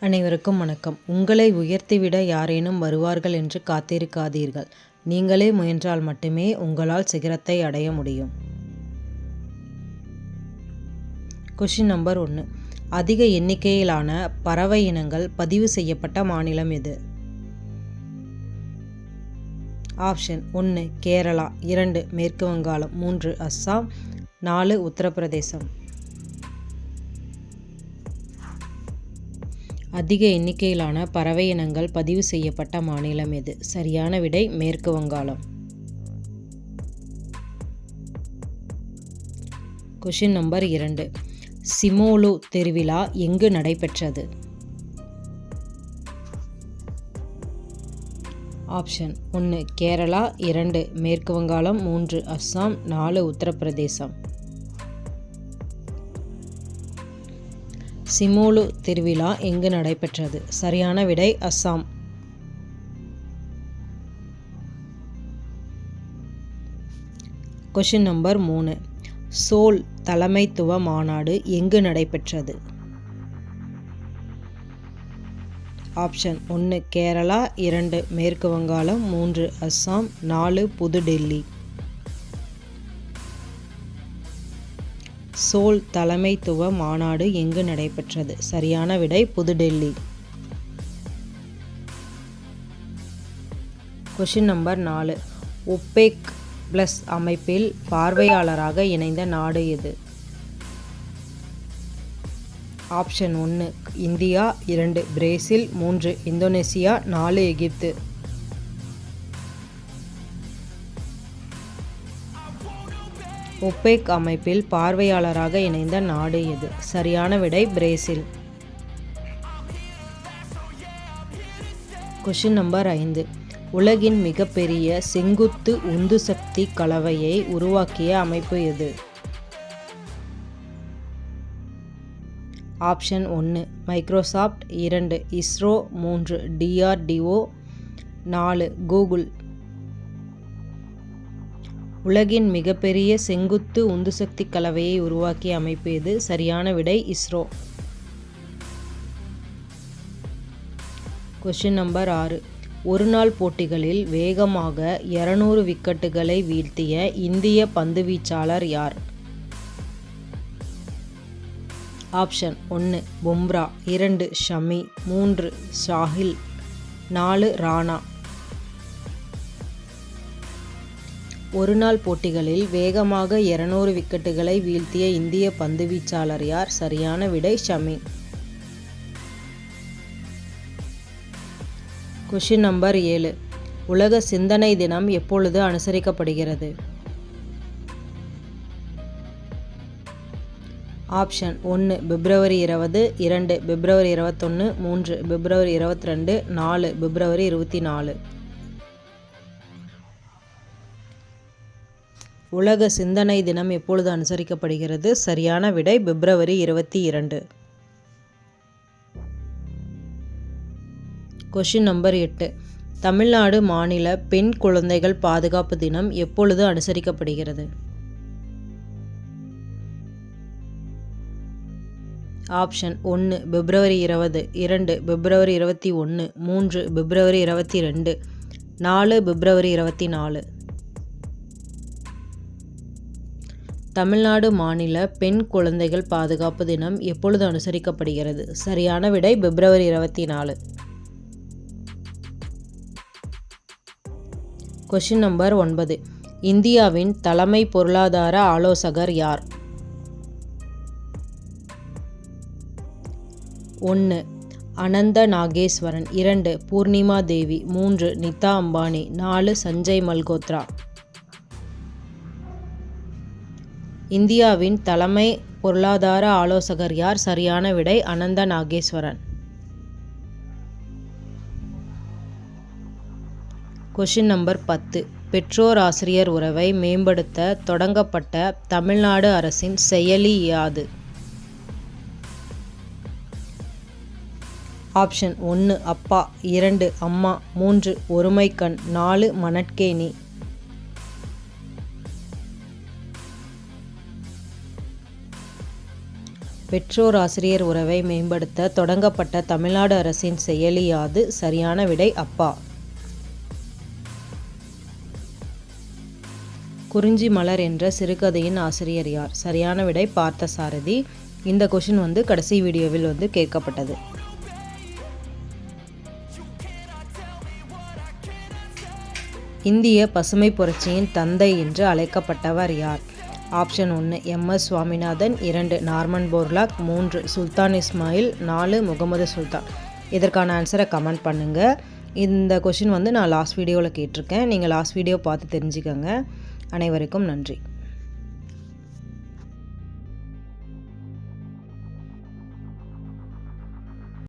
அனைவருக்கும் வணக்கம். உங்களை உயர்த்திவிட யாரேனும் வருவார்கள் என்று காத்திருக்காதீர்கள். நீங்களே முயன்றால் மட்டுமே உங்களால் சிகரத்தை அடைய முடியும். கொஷின் நம்பர் ஒன்று அதிக எண்ணிக்கையிலான பறவை இனங்கள் பதிவு செய்யப்பட்ட மாநிலம் எது? ஆப்ஷன் ஒன்று கேரளா. இரண்டு மேற்கு வங்காளம். மூன்று அஸ்ஸாம். நாலு உத்தரப்பிரதேசம். அதிக எண்ணிக்கையிலான பறவை இனங்கள் பதிவு செய்யப்பட்ட மாநிலம் எது? சரியான விடை மேற்கு வங்காளம். கொஷின் நம்பர் இரண்டு. சிமோலு திருவிழா எங்கு நடைபெற்றது? ஆப்ஷன் ஒன்று கேரளா இரண்டு மேற்கு வங்காளம் மூன்று அஸ்ஸாம் நாலு உத்தரப்பிரதேசம். சிமோலு திருவிழா எங்கு நடைபெற்றது? சரியான விடை அஸ்ஸாம். கொஷின் நம்பர் மூணு. சோல் தலைமைத்துவ மாநாடு எங்கு நடைபெற்றது? ஆப்ஷன் ஒன்று கேரளா இரண்டு மேற்கு வங்காளம் மூன்று அஸ்ஸாம் நாலு புதுடெல்லி. சோல் தலைமைத்துவ மாநாடு எங்கு நடைபெற்றது? சரியான விடை புதுடெல்லி. கொஷின் நம்பர் நாலு. ஒப்பேக் பிளஸ் அமைப்பில் பார்வையாளராக இணைந்த நாடு எது? ஆப்ஷன் ஒன்று இந்தியா இரண்டு பிரேசில் மூன்று இந்தோனேசியா நாலு எகிப்து. ஒப்பேக் அமைப்பில் பார்வையாளராக இணைந்த நாடு எது? சரியான விடை பிரேசில். கொஷின் நம்பர் ஐந்து. உலகின் மிகப்பெரிய செங்குத்து உந்து சக்தி கலவையை உருவாக்கிய அமைப்பு எது? ஆப்ஷன் ஒன்று மைக்ரோசாஃப்ட் இரண்டு இஸ்ரோ மூன்று டிஆர்டிஓ நாலு கூகுள் உலகின் மிகப்பெரிய செங்குத்து உந்துசக்தி கலவையை உருவாக்கிய அமைப்பு இது சரியான விடை இஸ்ரோ. கொஷின் நம்பர் ஆறு. ஒருநாள் போட்டிகளில் வேகமாக இருநூறு விக்கெட்டுகளை வீழ்த்திய இந்திய பந்துவீச்சாளர் யார்? ஆப்ஷன் ஒன்று பும்ரா. இரண்டு ஷமி. மூன்று ஷாஹில் நாலு ராணா. ஒருநாள் போட்டிகளில் வேகமாக இருநூறு விக்கெட்டுகளை வீழ்த்திய இந்திய பந்துவீச்சாளர் யார்? சரியான விடை ஷமி. கொஷின் நம்பர் ஏழு. உலக சிந்தனை தினம் எப்பொழுது அனுசரிக்கப்படுகிறது? ஆப்ஷன் ஒன்று பிப்ரவரி இருபது இரண்டு பிப்ரவரி இருபத்தொன்று மூன்று பிப்ரவரி இருபத்தி ரெண்டு நாலு பிப்ரவரி இருபத்தி நாலு. உலக சிந்தனை தினம் எப்பொழுது அனுசரிக்கப்படுகிறது? சரியான விடை பிப்ரவரி இருபத்தி இரண்டு. கொஷின் நம்பர் எட்டு. தமிழ்நாடு மாநில பெண் குழந்தைகள் பாதுகாப்பு தினம் எப்பொழுது அனுசரிக்கப்படுகிறது? ஆப்ஷன் ஒன்று பிப்ரவரி இருபது. இரண்டு பிப்ரவரி இருபத்தி ஒன்று மூன்று பிப்ரவரி இருபத்தி ரெண்டு. நாலு பிப்ரவரி இருபத்தி நாலு. தமிழ்நாடு மாநில பெண் குழந்தைகள் பாதுகாப்பு தினம் எப்பொழுது அனுசரிக்கப்படுகிறது? சரியான விடை பிப்ரவரி இருபத்தி நாலு. கொஷின் நம்பர் ஒன்பது. இந்தியாவின் தலைமை பொருளாதார ஆலோசகர் யார்? ஒன்று அனந்த நாகேஸ்வரன். இரண்டு பூர்ணிமா தேவி. மூன்று நிதா அம்பானி. நாலு சஞ்சய் மல்கோத்ரா. இந்தியாவின் தலைமை பொருளாதார ஆலோசகர் யார்? சரியான விடை அனந்த நாகேஸ்வரன். கொஷின் நம்பர் பத்து. பெற்றோர் ஆசிரியர் உறவை மேம்படுத்த தொடங்கப்பட்ட தமிழ்நாடு அரசின் செயலி யாது? ஆப்ஷன் ஒன்று அப்பா. இரண்டு அம்மா. மூன்று ஒருமைக்கண். நாலு மணற்கேணி. பெற்றோர் ஆசிரியர் உறவை மேம்படுத்த தொடங்கப்பட்ட தமிழ்நாடு அரசின் செயலி யாது சரியான விடை அப்பா. குறிஞ்சி மலர் என்ற சிறுகதையின் ஆசிரியர் யார்? சரியான விடை பார்த்தசாரதி. இந்த கொஷின் வந்து கடைசி வீடியோவில் வந்து கேட்கப்பட்டது. இந்திய பசுமை புரட்சியின் தந்தை என்று அழைக்கப்பட்டவர் யார்? ஆப்ஷன் ஒன்று எம்எஸ் சுவாமிநாதன் இரண்டு நார்மன் போர்லாக் மூன்று சுல்தான் இஸ்மாயில் நாலு முகமது சுல்தான். இதற்கான ஆன்சரை கமெண்ட் பண்ணுங்கள் இந்த கொஷின் வந்து நான் லாஸ்ட் வீடியோவில் கேட்டிருக்கேன். நீங்கள் லாஸ்ட் வீடியோ பார்த்து தெரிஞ்சுக்கோங்க. அனைவருக்கும் நன்றி.